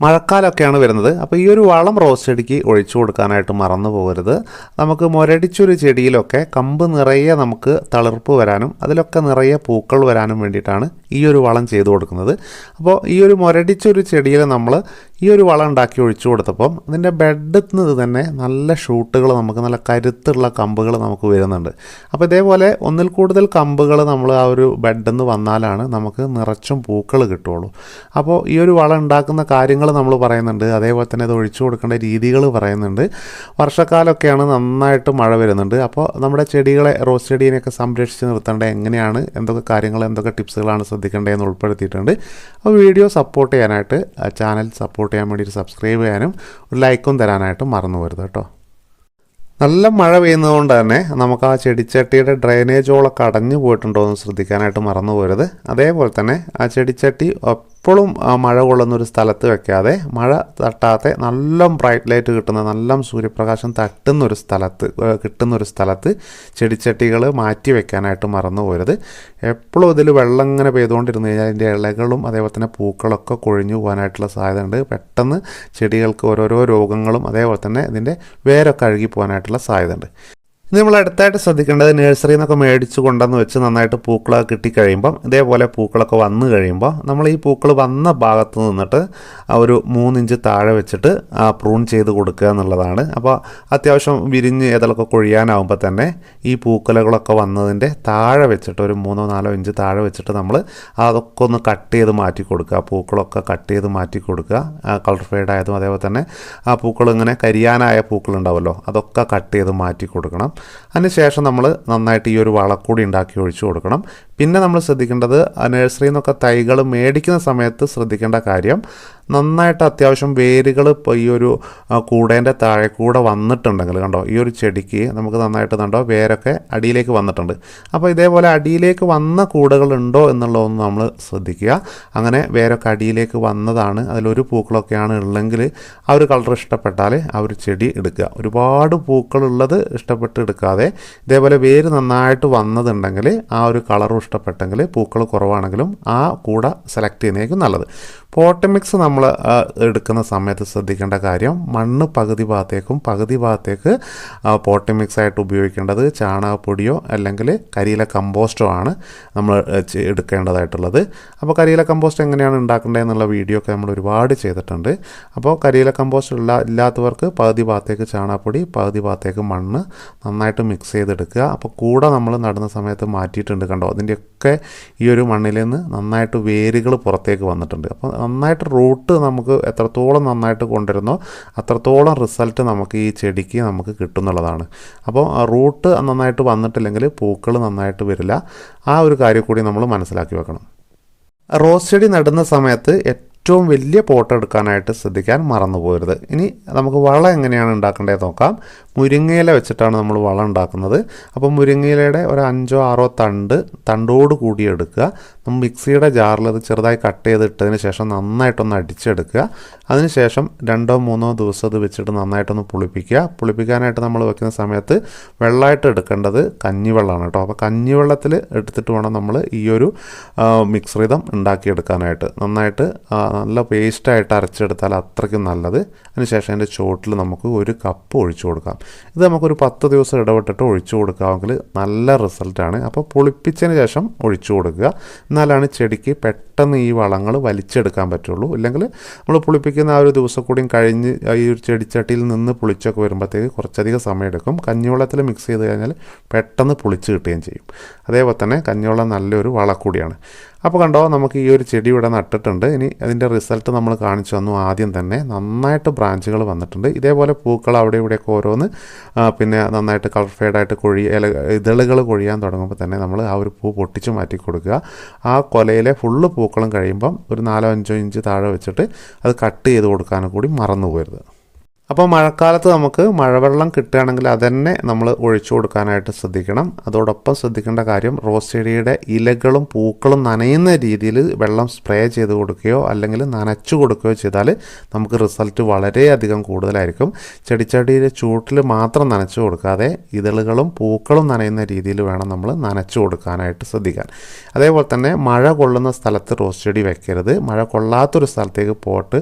മഴക്കാലമൊക്കെയാണ് വരുന്നത്. അപ്പോൾ ഈ ഒരു വളം റോസ് ചെടിക്ക് ഒഴിച്ചു കൊടുക്കാനായിട്ട് മറന്നു പോകരുത്. നമുക്ക് മുരടിച്ചൊരു ചെടിയിലൊക്കെ കമ്പ് നിറയെ നമുക്ക് തളിർപ്പ് വരാനും അതിലൊക്കെ നിറയെ പൂക്കൾ വരാനും വേണ്ടിയിട്ടാണ് ഈ ഒരു വളം ചെയ്തു കൊടുക്കുന്നത്. അപ്പോൾ ഈ ഒരു മുരടിച്ചൊരു ചെടിയിൽ നമ്മൾ ഈ ഒരു വളം ഉണ്ടാക്കി ഒഴിച്ചു കൊടുത്തപ്പം അതിന്റെ ബെഡിൽ നിന്ന് തന്നെ നല്ല ഷൂട്ടുകൾ നമുക്ക് നല്ല കരുത്തുള്ള കമ്പുകൾ നമുക്ക് വരുന്നുണ്ട്. അപ്പോൾ ഇതേപോലെ ഒന്നിൽ കൂടുതൽ കമ്പുകൾ നമ്മൾ ആ ഒരു ബെഡിൽ നിന്ന് വന്നാലാണ് നമുക്ക് നിറച്ചും പൂക്കൾ കിട്ടുള്ളൂ അപ്പോൾ ഈ ഒരു വളം ഉണ്ടാക്കുന്ന കാര്യങ്ങൾ നമ്മൾ പറയുന്നുണ്ട്. അതേപോലെ തന്നെ ഇത് ഒഴിച്ചു കൊടുക്കേണ്ട രീതികൾ പറയുന്നുണ്ട്. വർഷക്കാലമൊക്കെയാണ് നന്നായിട്ട് മഴ വരുന്നുണ്ട്. അപ്പോൾ നമ്മുടെ ചെടികളെ റോസ് ചെടീനെയൊക്കെ സംരക്ഷിച്ച് നിർത്തേണ്ടത് എങ്ങനെയാണ്? എന്തൊക്കെ കാര്യങ്ങൾ എന്തൊക്കെ ടിപ്സുകളാണ് ശ്രദ്ധിക്കേണ്ടതെന്ന് ഉൾപ്പെടുത്തിയിട്ടുണ്ട്. അപ്പോൾ വീഡിയോ സപ്പോർട്ട് ചെയ്യാനായിട്ട് ചാനൽ സപ്പോർട്ട് ചെയ്യാൻ വേണ്ടിയിട്ട് സബ്സ്ക്രൈബ് ചെയ്യാനും ഒരു ലൈക്കും തരാനായിട്ടും മറന്നു വരുത് കേട്ടോ. നല്ല മഴ പെയ്യുന്നതുകൊണ്ട് തന്നെ നമുക്ക് ആ ചെടിച്ചട്ടിയുടെ ഡ്രെയിനേജ് ഓളൊക്കെ അടഞ്ഞു പോയിട്ടുണ്ടോ എന്ന് ശ്രദ്ധിക്കാനായിട്ട് മറന്നു പോരുത്. അതേപോലെ തന്നെ ആ ചെടിച്ചട്ടി എപ്പോഴും മഴ കൊള്ളുന്ന ഒരു സ്ഥലത്ത് വെക്കാതെ മഴ തട്ടാതെ നല്ല ബ്രൈറ്റ് ലൈറ്റ് കിട്ടുന്ന നല്ല സൂര്യപ്രകാശം തട്ടുന്ന ഒരു സ്ഥലത്ത് കിട്ടുന്നൊരു സ്ഥലത്ത് ചെടിച്ചട്ടികൾ മാറ്റി വെക്കാനായിട്ട് മറന്നു പോരുത്. എപ്പോഴും ഇതിൽ വെള്ളം ഇങ്ങനെ പെയ്തുകൊണ്ടിരുന്നു കഴിഞ്ഞാൽ അതിന്റെ ഇലകളും അതേപോലെ തന്നെ പൂക്കളൊക്കെ കൊഴിഞ്ഞു പോകാനായിട്ടുള്ള സാധ്യതയുണ്ട്. പെട്ടെന്ന് ചെടികൾക്ക് ഓരോരോ രോഗങ്ങളും അതേപോലെ തന്നെ ഇതിന്റെ വേരൊക്കെ അഴുകി പോകാനായിട്ടുള്ള സാധ്യതയുണ്ട്. നമ്മൾ അടുത്തായിട്ട് ശ്രദ്ധിക്കേണ്ടത് നഴ്സറിയിൽ നിന്നൊക്കെ മേടിച്ച് കൊണ്ടുവന്ന് വെച്ച് നന്നായിട്ട് പൂക്കളൊക്കെ കിട്ടിക്കഴിയുമ്പം ഇതേപോലെ പൂക്കളൊക്കെ വന്നു കഴിയുമ്പോൾ നമ്മൾ ഈ പൂക്കൾ വന്ന ഭാഗത്ത് നിന്നിട്ട് ഒരു മൂന്നിഞ്ച് താഴെ വെച്ചിട്ട് പ്രൂൺ ചെയ്ത് കൊടുക്കുക എന്നുള്ളതാണ്. അപ്പോൾ അത്യാവശ്യം വിരിഞ്ഞ് ഏതൊക്കെ കൊഴിയാനാവുമ്പോൾ തന്നെ ഈ പൂക്കലകളൊക്കെ വന്നതിന്റെ താഴെ വെച്ചിട്ട് ഒരു മൂന്നോ നാലോ ഇഞ്ച് താഴെ വെച്ചിട്ട് നമ്മൾ അതൊക്കെ ഒന്ന് കട്ട് ചെയ്ത് മാറ്റി കൊടുക്കുക. പൂക്കളൊക്കെ കട്ട് ചെയ്ത് മാറ്റി കൊടുക്കുക. കളർ ഫെയ്ഡ് ആയതും അതേപോലെ തന്നെ ആ പൂക്കൾ ഇങ്ങനെ കരിയാനായ പൂക്കൾ ഉണ്ടാവുമല്ലോ അതൊക്കെ കട്ട് ചെയ്ത് മാറ്റി കൊടുക്കണം. അതിനുശേഷം നമ്മൾ നന്നായിട്ട് ഈ ഒരു വളക്കൂടി ഉണ്ടാക്കി ഒഴിച്ചു കൊടുക്കണം. പിന്നെ നമ്മൾ ശ്രദ്ധിക്കേണ്ടത് നഴ്സറിയിൽ നിന്നൊക്കെ തൈകൾ മേടിക്കുന്ന സമയത്ത് ശ്രദ്ധിക്കേണ്ട കാര്യം നന്നായിട്ട് അത്യാവശ്യം വേരുകൾ ഇപ്പോൾ ഈ ഒരു കൂടേന്റെ താഴെ കൂടെ വന്നിട്ടുണ്ടെങ്കിൽ കണ്ടോ ഈ ഒരു ചെടിക്ക് നമുക്ക് നന്നായിട്ട് കണ്ടോ വേരൊക്കെ അടിയിലേക്ക് വന്നിട്ടുണ്ട്. അപ്പോൾ ഇതേപോലെ അടിയിലേക്ക് വന്ന കൂടുകളുണ്ടോ എന്നുള്ളതൊന്ന് നമ്മൾ ശ്രദ്ധിക്കുക. അങ്ങനെ വേരൊക്കെ അടിയിലേക്ക് വന്നതാണ് അതിലൊരു പൂക്കളൊക്കെയാണ് ഉള്ളെങ്കിൽ ആ ഒരു കളർ ഇഷ്ടപ്പെട്ടാൽ ആ ഒരു ചെടി എടുക്കുക. ഒരുപാട് പൂക്കളുള്ളത് ഇഷ്ടപ്പെട്ട് എടുക്കാതെ ഇതേപോലെ വേര് നന്നായിട്ട് വന്നതുണ്ടെങ്കിൽ ആ ഒരു കളറും ഇഷ്ടപ്പെട്ടെങ്കിൽ പൂക്കൾ കുറവാണെങ്കിലും ആ കൂട സെലക്ട് ചെയ്യുന്നതായിരിക്കും നല്ലത്. പോട്ട് മിക്സ് നമ്മൾ എടുക്കുന്ന സമയത്ത് ശ്രദ്ധിക്കേണ്ട കാര്യം മണ്ണ് പകുതി ഭാഗത്തേക്കും പകുതി ഭാഗത്തേക്ക് പോട്ടി മിക്സ് ആയിട്ട് ഉപയോഗിക്കേണ്ടത് ചാണകപ്പൊടിയോ അല്ലെങ്കിൽ കരിയില കമ്പോസ്റ്റോ ആണ് നമ്മൾ എടുക്കേണ്ടതായിട്ടുള്ളത്. അപ്പോൾ കരിയില കമ്പോസ്റ്റ് എങ്ങനെയാണ് ഉണ്ടാക്കേണ്ടത് എന്നുള്ള വീഡിയോ ഒക്കെ നമ്മൾ ഒരുപാട് ചെയ്തിട്ടുണ്ട്. അപ്പോൾ കരിയില കമ്പോസ്റ്റ് ഇല്ല ഇല്ലാത്തവർക്ക് പകുതി ഭാഗത്തേക്ക് ചാണകപ്പൊടി പകുതി ഭാഗത്തേക്ക് മണ്ണ് നന്നായിട്ട് മിക്സ് ചെയ്തെടുക്കുക. അപ്പോൾ കൂടെ നമ്മൾ നടുന്ന സമയത്ത് മാറ്റിയിട്ടുണ്ട് കണ്ടോ? അതിന്റെയൊക്കെ ഈ ഒരു മണ്ണിൽ നിന്ന് നന്നായിട്ട് വേരുകൾ പുറത്തേക്ക് വന്നിട്ടുണ്ട്. അപ്പോൾ നന്നായിട്ട് റൂട്ട് നമുക്ക് എത്രത്തോളം നന്നായിട്ട് കൊണ്ടുവരുന്നോ അത്രത്തോളം റിസൾട്ട് നമുക്ക് ഈ ചെടിക്ക് നമുക്ക് കിട്ടുന്നുള്ളതാണ്. അപ്പോൾ റൂട്ട് നന്നായിട്ട് വന്നിട്ടില്ലെങ്കിൽ പൂക്കൾ നന്നായിട്ട് വരില്ല. ആ ഒരു കാര്യം കൂടി നമ്മൾ മനസ്സിലാക്കി വെക്കണം. റോസ് ചെടി നടുന്ന സമയത്ത് ഏറ്റവും വലിയ പോട്ട് എടുക്കാനായിട്ട് ശ്രദ്ധിക്കാൻ മറന്നു പോകരുത് ഇനി നമുക്ക് വളം എങ്ങനെയാണ് ഉണ്ടാക്കേണ്ടത് നോക്കാം. മുരിങ്ങയില വെച്ചിട്ടാണ് നമ്മൾ വളം ഉണ്ടാക്കുന്നത്. അപ്പോൾ മുരിങ്ങയിലയുടെ ഒരു അഞ്ചോ ആറോ തണ്ട് തണ്ടോട് കൂടി എടുക്കുക. നമ്മൾ മിക്സിയുടെ ജാറിൽ അത് ചെറുതായി കട്ട് ചെയ്തിട്ടതിന് ശേഷം നന്നായിട്ടൊന്ന് അടിച്ചെടുക്കുക. അതിനുശേഷം രണ്ടോ മൂന്നോ ദിവസം അത് വെച്ചിട്ട് നന്നായിട്ടൊന്ന് പുളിപ്പിക്കുക. പുളിപ്പിക്കാനായിട്ട് നമ്മൾ വെക്കുന്ന സമയത്ത് വെള്ളമായിട്ട് എടുക്കേണ്ടത് കഞ്ഞിവെള്ളമാണ് കേട്ടോ. അപ്പോൾ കഞ്ഞിവെള്ളത്തിൽ എടുത്തിട്ട് വേണം നമ്മൾ ഈ ഒരു മിക്സ് മിശ്രിതം ഉണ്ടാക്കിയെടുക്കാനായിട്ട്. നന്നായിട്ട് നല്ല പേസ്റ്റായിട്ട് അരച്ചെടുത്താൽ അത്രയ്ക്കും നല്ലത്. അതിനുശേഷം അതിന്റെ ചുവട്ടിൽ നമുക്ക് ഒരു കപ്പ് ഒഴിച്ചു കൊടുക്കാം. ഇത് നമുക്കൊരു പത്ത് ദിവസം ഇടവിട്ടിട്ട് ഒഴിച്ചു കൊടുക്കാമെങ്കിൽ നല്ല റിസൾട്ടാണ് അപ്പോൾ പുളിപ്പിച്ചതിന് ശേഷം ഒഴിച്ചു കൊടുക്കുക. എന്നാലാണ് ചെടിക്ക് പെട്ടെന്ന് ഈ വളങ്ങൾ വലിച്ചെടുക്കാൻ പറ്റുള്ളൂ. ഇല്ലെങ്കിൽ നമ്മൾ പുളിപ്പിക്കുന്ന ആ ഒരു ദിവസം കൂടിയും കഴിഞ്ഞ് ഈ ഒരു ചെടിച്ചട്ടിയിൽ നിന്ന് പുളിച്ചൊക്കെ വരുമ്പോഴത്തേക്ക് കുറച്ചധികം സമയം എടുക്കും കഞ്ഞിവെള്ളത്തിൽ മിക്സ് ചെയ്ത് കഴിഞ്ഞാൽ പെട്ടെന്ന് പുളിച്ച് കിട്ടുകയും ചെയ്യും. അതേപോലെ തന്നെ കഞ്ഞിവെള്ളം നല്ലൊരു വളക്കൂടിയാണ് അപ്പോൾ കണ്ടോ നമുക്ക് ഈ ഒരു ചെടി ഇവിടെ നട്ടിട്ടുണ്ട്. ഇനി അതിന്റെ റിസൾട്ട് നമ്മൾ കാണിച്ചു തന്നു ആദ്യം തന്നെ. നന്നായിട്ട് ബ്രാഞ്ചുകൾ വന്നിട്ടുണ്ട്. ഇതേപോലെ പൂക്കൾ അവിടെ ഇവിടെയൊക്കെ ഓരോന്ന് പിന്നെ നന്നായിട്ട് കളർ ഫെയ്ഡായിട്ട് കൊഴി ഇല ഇതളുകൾ കൊഴിയാൻ തുടങ്ങുമ്പോൾ തന്നെ നമ്മൾ ആ ഒരു പൂ പൊട്ടിച്ച് മാറ്റി കൊടുക്കുക. ആ കൊലയിലെ ഫുള്ള് പൂക്കളും കഴിയുമ്പം ഒരു നാലോ അഞ്ചോ ഇഞ്ച് താഴെ വെച്ചിട്ട് അത് കട്ട് ചെയ്ത് കൊടുക്കാനും കൂടി മറന്നു പോകരുത് അപ്പോൾ മഴക്കാലത്ത് നമുക്ക് മഴവെള്ളം കിട്ടുകയാണെങ്കിൽ അതന്നെ നമ്മൾ ഒഴിച്ചു കൊടുക്കാനായിട്ട് ശ്രദ്ധിക്കണം. അതോടൊപ്പം ശ്രദ്ധിക്കേണ്ട കാര്യം റോസ് ചെടിയുടെ ഇലകളും പൂക്കളും നനയുന്ന രീതിയിൽ വെള്ളം സ്പ്രേ ചെയ്ത് കൊടുക്കുകയോ അല്ലെങ്കിൽ നനച്ചു കൊടുക്കുകയോ ചെയ്താൽ നമുക്ക് റിസൾട്ട് വളരെയധികം കൂടുതലായിരിക്കും. ചെടിച്ചെടിയുടെ ചൂട്ടിൽ മാത്രം നനച്ചു കൊടുക്കാതെ ഇതളുകളും പൂക്കളും നനയുന്ന രീതിയിൽ വേണം നമ്മൾ നനച്ചു കൊടുക്കാനായിട്ട് ശ്രദ്ധിക്കാൻ. അതേപോലെ തന്നെ മഴ കൊള്ളുന്ന സ്ഥലത്ത് റോസ് ചെടി വെക്കരുത്. മഴ കൊള്ളാത്തൊരു സ്ഥലത്തേക്ക് പോട്ട്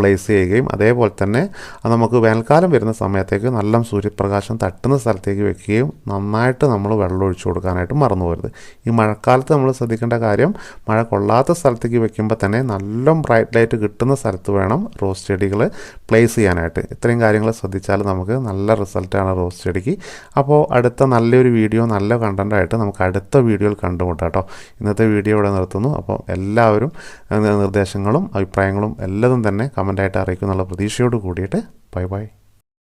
പ്ലേസ് ചെയ്യുകയും അതേപോലെ തന്നെ അത് നമുക്ക് വേനൽക്കാലം വരുന്ന സമയത്തേക്ക് നല്ല സൂര്യപ്രകാശം തട്ടുന്ന സ്ഥലത്തേക്ക് വെക്കുകയും നന്നായിട്ട് നമ്മൾ വെള്ളം ഒഴിച്ചു കൊടുക്കാനായിട്ട് മറന്നു പോകരുത് ഈ മഴക്കാലത്ത് നമ്മൾ ശ്രദ്ധിക്കേണ്ട കാര്യം മഴ കൊള്ളാത്ത സ്ഥലത്തേക്ക് വെക്കുമ്പോൾ തന്നെ നല്ല ബ്രൈറ്റ് ലൈറ്റ് കിട്ടുന്ന സ്ഥലത്ത് വേണം റോസ് ചെടികൾ പ്ലേസ് ചെയ്യാനായിട്ട്. ഇത്രയും കാര്യങ്ങൾ ശ്രദ്ധിച്ചാൽ നമുക്ക് നല്ല റിസൾട്ടാണ് റോസ് ചെടിക്ക്. അപ്പോൾ അടുത്ത നല്ലൊരു വീഡിയോ നല്ല കണ്ടന്റായിട്ട് നമുക്ക് അടുത്ത വീഡിയോയിൽ കണ്ടുമുട്ടാം കേട്ടോ. ഇന്നത്തെ വീഡിയോ ഇവിടെ നിർത്തുന്നു. അപ്പോൾ എല്ലാവരും നിർദ്ദേശങ്ങളും അഭിപ്രായങ്ങളും എല്ലതും തന്നെ കമന്റായിട്ട് അറിയിക്കുന്നുള്ള പ്രതീക്ഷയോട് കൂടിയിട്ട് ബൈ ബൈ